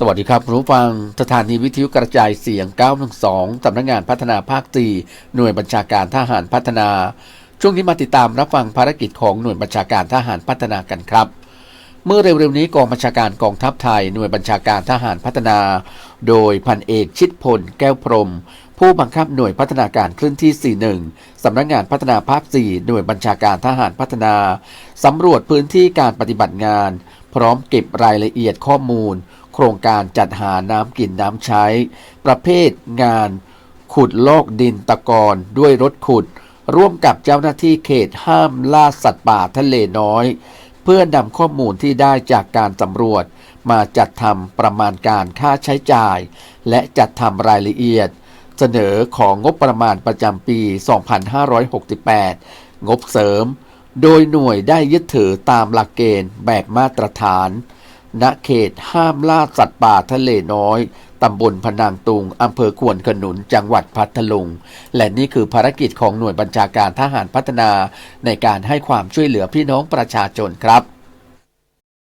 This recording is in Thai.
สวัสดีครับผู้ฟังสถานีวิทยุกระจายเสียง 912สำนักงานพัฒนาภาคตีหน่วยบัญชาการทหารพัฒนา ช่วงนี้มาติดตามรับฟังภารกิจของหน่วยบัญชาการทหารพัฒนากันครับ เมื่อเร็วๆนี้กองบัญชาการกองทัพไทย หน่วยบัญชาการทหารพัฒนา โดยพันเอกชิดพล แก้วพรม ผู้บังคับหน่วยพัฒนาการเคลื่อนที่ 41สำนักงานพัฒนาภาค 4 หน่วยบัญชาการทหารพัฒนาสำรวจพื้นที่การปฏิบัติงาน พร้อมเก็บรายละเอียดข้อมูล โครงการจัดหาน้ำกินน้ำใช้ ประเภทงาน ขุดลอกดินตะกอนด้วยรถขุด ร่วมกับเจ้าหน้าที่เขตห้ามล่าสัตว์ป่าทะเลน้อย เพื่อนำข้อมูลที่ได้จากการสำรวจ มาจัดทำประมาณการค่าใช้จ่าย และจัดทำรายละเอียด เสนอของงบประมาณประจำปี 2568 งบเสริม โดยหน่วยได้ยึดถือตามหลักเกณฑ์แบบมาตรฐาน ณเขตห้ามล่าสัตว์ป่าทะเลน้อย ตำบลพนางตุง อำเภอควนขนุน จังหวัดพัทลุง และนี่คือภารกิจของหน่วยบัญชาการทหารพัฒนา ในการให้ความช่วยเหลือพี่น้องประชาชนครับ